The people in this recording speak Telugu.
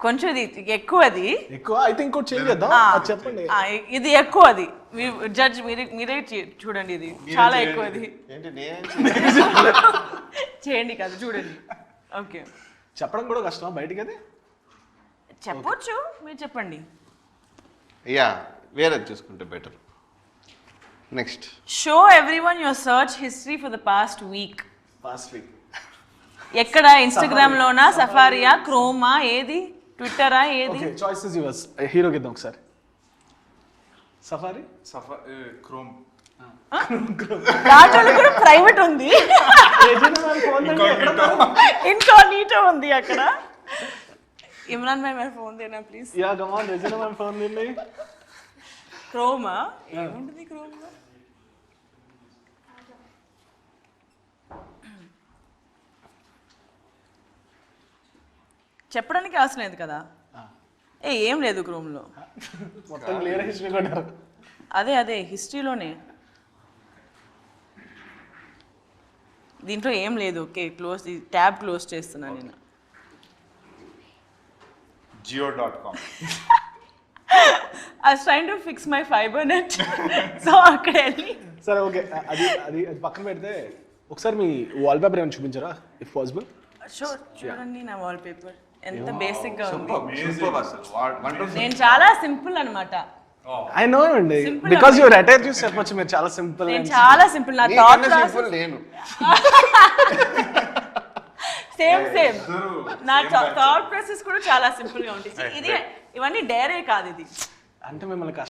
కొంచెం ఇది ఎక్కువ అది ఎక్కువ అయితే ఇంకోటి చేంజ్ చేద్దాం. ఆ, అది చెప్పండి. ఆ, ఇది ఎక్కువ అది జడ్జ్ మీరే మీరే చే- చూడండి ఇది. చాలా ఎక్కువ అది ఏంటి నేనేం చేయండి కదా చూడండి. ఓకే. చెప్పడం కూడా కష్టం బయటికి అది చెప్పొచ్చు మీరు చెప్పండి. యా వేరేది చూసుకుంటే better next show every one your search history for the past week past week ఎక్కడ? ఇన్స్టాగ్రామ్ లోనా? సఫారియా క్రోమా ఏది? ట్విట్టరా ఏది? ఓకే చాయిస్ ఇస్ యువర్స్ హీరోకి ఇద్దాం ఒకసారి. సఫారీ? సఫా క్రోమ్. దాంట్లో కూడా ప్రైవేట్ ఉంది. ఇంకో నీటో ఉంది అక్కడ. ఇమ్రాన్ భాయ్ మరి ఫోన్ దేనా ప్లీజ్ యా గమాన్ రెజినా మ్యామ్ ఫోన్ నిన్ను క్రోమా? ఏముంటుంది క్రోమా చెప్పడానికి అవసరం లేదు కదా? ఏ ఏం లేదు క్రోమ్లో మొత్తం క్లియర్ హిస్టరీ కొట్టారు అదే అదే హిస్టరీలోనే. దీంట్లో ఏం లేదు. ఓకే క్లోజ్ ట్యాబ్ క్లోజ్ చేస్తున్నా నేను. Jio dot com. I tried to fix my fibre net so అక్కడ వెళ్ళి. సరే ఓకే. అది అది అది పక్కన పెడితే ఒకసారి మీ వాల్ పేపర్ ఏమైనా చూపించరా ఇఫ్ పాసిబుల్ షూర్ చూడండి నా వాల్ పేపర్ ఎంత బేసిక్గా ఉంది. నేను చాలా సింపుల్ అన్నమాట. ఐ నో అండి. అండి. యువర్ అటైర్ చూసి చెప్పొచ్చు మీరు చాలా సింపుల్ నేను చాలా సింపుల్ నా థాట్ సింపుల్ నేను. సేమ్ సేమ్ నా థాట్ ప్రాసెస్ కూడా చాలా సింపుల్గా ఉంటుంది ఇది ఇవన్నీ డేరే కాదు ఇది. అంటే మిమ్మల్ని